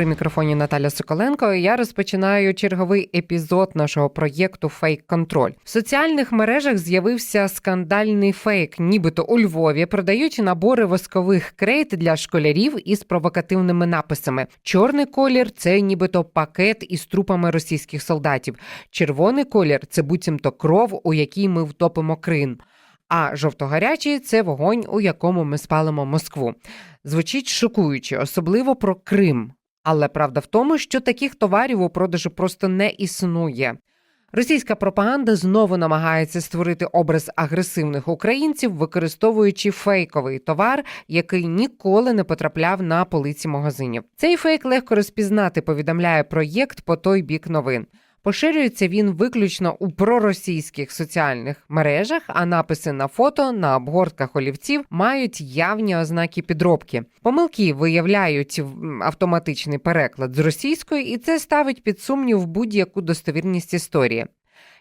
При мікрофоні Наталя Соколенко. і Я розпочинаю черговий епізод нашого проєкту Фейк Контроль. В соціальних мережах з'явився скандальний фейк, нібито у Львові продають набори воскових крейт для школярів із провокативними написами. Чорний колір це нібито пакет із трупами російських солдатів. Червоний колір це буцімто кров, у якій ми втопимо Крим. А жовто-гарячий це вогонь, у якому ми спалимо Москву. Звучить шокуюче, особливо про Крим. Але правда в тому, що таких товарів у продажу просто не існує. Російська пропаганда знову намагається створити образ агресивних українців, використовуючи фейковий товар, який ніколи не потрапляв на полиці магазинів. Цей фейк легко розпізнати, повідомляє проєкт по той бік новин. Поширюється він виключно у проросійських соціальних мережах, а написи на фото на обгортках олівців мають явні ознаки підробки. Помилки виявляють автоматичний переклад з російської, і це ставить під сумнів будь-яку достовірність історії.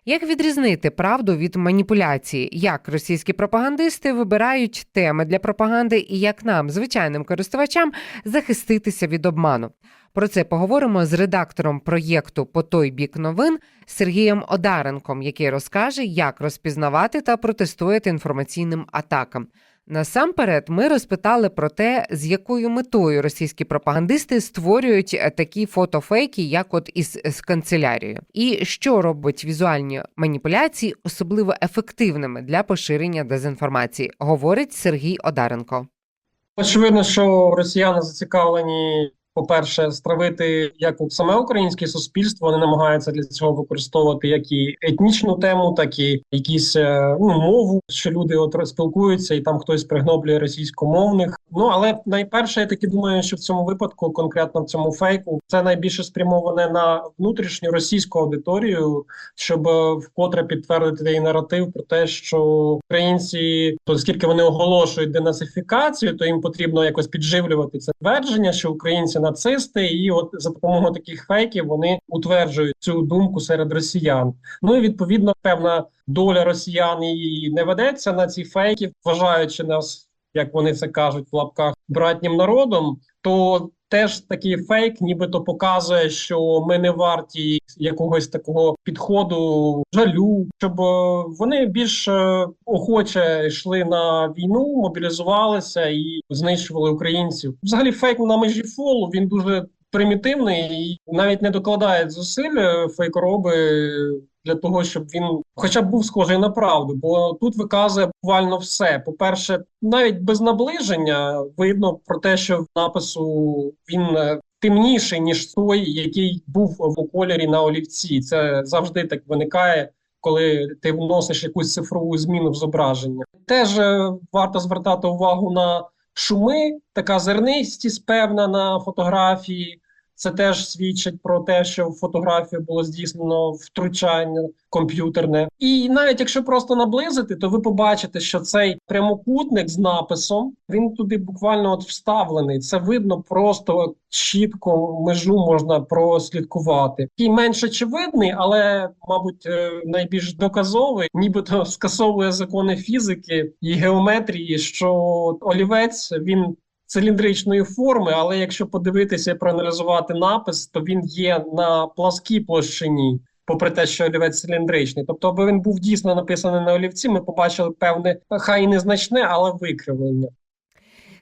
Як відрізнити правду від маніпуляції? Як російські пропагандисти вибирають теми для пропаганди, і як нам, звичайним користувачам, захиститися від обману? Про це поговоримо з редактором проєкту по той бік новин Сергієм Одаренком, який розкаже, як розпізнавати та протистояти інформаційним атакам. Насамперед, ми розпитали про те, з якою метою російські пропагандисти створюють е, такі фотофейки, як от із з канцелярією, і що робить візуальні маніпуляції особливо ефективними для поширення дезінформації, говорить Сергій Одаренко. Очевидно, що росіяни зацікавлені, по-перше, стравити як саме українське суспільство. Вони намагаються для цього використовувати як і етнічну тему, так і якісь е, ну, мову, що люди от спілкуються, і там хтось пригноблює російськомовних. Ну але найперше, я таки думаю, що в цьому випадку, конкретно в цьому фейку, це найбільше спрямоване на внутрішню російську аудиторію, щоб е, вкотре підтвердити той наратив про те, що українці, оскільки вони оголошують денацифікацію, то їм потрібно якось підживлювати це твердження, що українці нацисти, і от за допомогою таких фейків вони утверджують цю думку серед росіян. Ну і відповідно певна доля росіян і не ведеться на ці фейки, вважаючи нас, як вони це кажуть, в лапках братнім народом, то теж такий фейк, нібито показує, що ми не варті якогось такого підходу, жалю, щоб е, вони більш е, охоче йшли на війну, мобілізувалися і знищували українців. Взагалі, фейк на межі фолу він дуже примітивний і навіть не докладає зусиль е, фейкороби для того, щоб він, хоча б був схожий на правду, бо тут виказує буквально все. По-перше, навіть без наближення видно про те, що в напису він е, темніший ніж той, який був в кольорі на олівці. Це завжди так виникає. Коли ти вносиш якусь цифрову зміну в зображення, теж е, варто звертати увагу на шуми, така зернистість певна на фотографії. Це теж свідчить про те, що в фотографію було здійснено втручання комп'ютерне. І навіть якщо просто наблизити, то ви побачите, що цей прямокутник з написом він туди буквально от вставлений. Це видно просто чітко межу можна прослідкувати. Такий менш очевидний, але, мабуть, е, найбільш доказовий, нібито скасовує закони фізики і геометрії, що олівець він циліндричної форми, але якщо подивитися і проаналізувати напис, то він є на пласкій площині. Попри те, що олівець циліндричний, тобто, аби він був дійсно написаний на олівці, ми побачили певне, хай і незначне, але викривлення.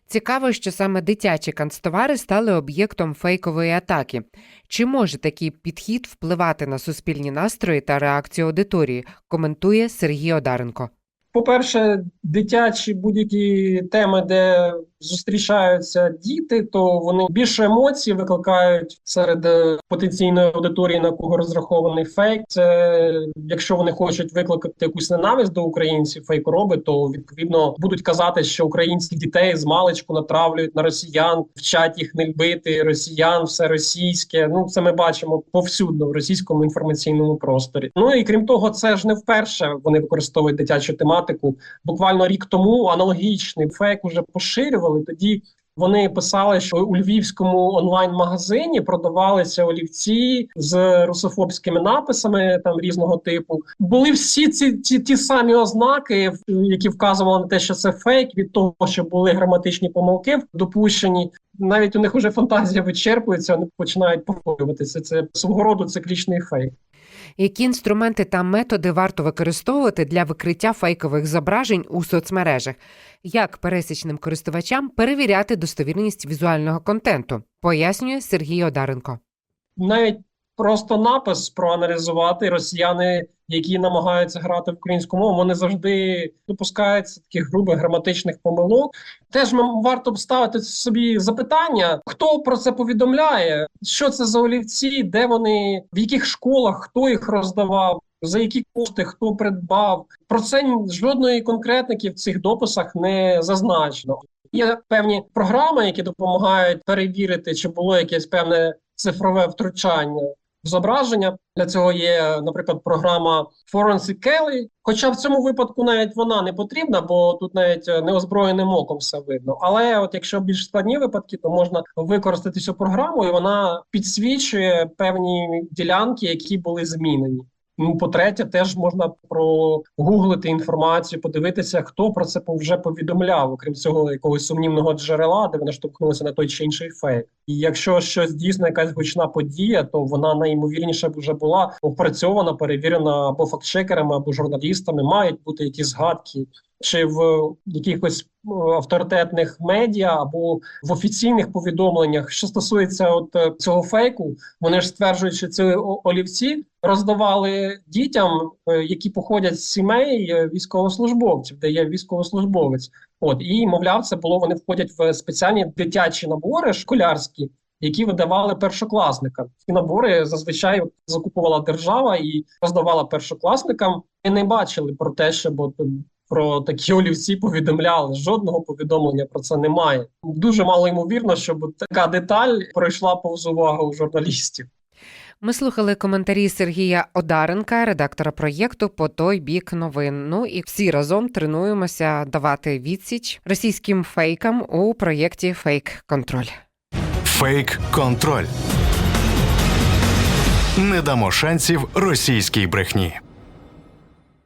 Цікаво, що саме дитячі канцтовари стали об'єктом фейкової атаки. Чи може такий підхід впливати на суспільні настрої та реакцію аудиторії? Коментує Сергій Одаренко. По-перше, дитячі будь-які теми, де зустрічаються діти, то вони більше емоцій викликають серед е, потенційної аудиторії, на кого розрахований фейк. Це якщо вони хочуть викликати якусь ненависть до українців, фейкороби, то відповідно будуть казати, що українських дітей з маличку натравлюють на росіян, вчать їх не любити росіян, все російське. Ну це ми бачимо повсюдно в російському інформаційному просторі. Ну і крім того, це ж не вперше вони використовують дитячу тематику. Буквально рік тому аналогічний фейк уже поширювали. Тоді Вони писали, що у львівському онлайн-магазині продавалися олівці з русофобськими написами там різного типу. Були всі ці ті, ті самі ознаки, які вказували на те, що це фейк, від того, що були граматичні помилки допущені. Навіть у них вже фантазія вичерпується, вони починають повторюватися. Це свого роду циклічний фейк. Які інструменти та методи варто використовувати для викриття фейкових зображень у соцмережах? Як пересічним користувачам перевіряти достовірність візуального контенту? Пояснює Сергій Одаренко. навіть просто напис проаналізувати росіяни, які намагаються грати в українську мову, вони завжди допускаються таких грубих граматичних помилок. Теж ми варто б ставити собі запитання, хто про це повідомляє, що це за олівці, де вони, в яких школах, хто їх роздавав. За які кошти хто придбав про це жодної конкретники в цих дописах не зазначено. Є певні програми, які допомагають перевірити, чи було якесь певне цифрове втручання зображення. Для цього є, наприклад, програма Forensic Kelly. Хоча в цьому випадку навіть вона не потрібна, бо тут навіть е, неозброєним оком все видно. Але от якщо більш складні випадки, то можна використати цю програму, і вона підсвічує певні ділянки, які були змінені. Ну, по-третє, теж можна прогуглити інформацію, подивитися, хто про це вже повідомляв, окрім цього якогось сумнівного джерела, де вони штовхнулися на той чи інший фейк. І якщо щось дійсно якась гучна подія, то вона найімовірніше вже була опрацьована, перевірена або фактчекерами, або журналістами. Мають бути якісь згадки. Чи в якихось е, авторитетних медіа або в офіційних повідомленнях, що стосується от е, цього фейку, вони ж стверджують, що ці олівці роздавали дітям, е, які походять з сімей військовослужбовців, де є військовослужбовець. От і мовляв, це було вони входять в спеціальні дитячі набори школярські, які видавали першокласникам. Ці набори зазвичай закупувала держава і роздавала першокласникам. І не бачили про те, щоб про такі олівці повідомляли. Жодного повідомлення про це немає. Дуже мало ймовірно, щоб така деталь пройшла повз увагу журналістів. Ми слухали коментарі Сергія Одаренка, редактора проєкту по той бік новин. Ну і всі разом тренуємося давати відсіч російським фейкам у проєкті Фейк Контроль. Фейк контроль. Не дамо шансів російській брехні.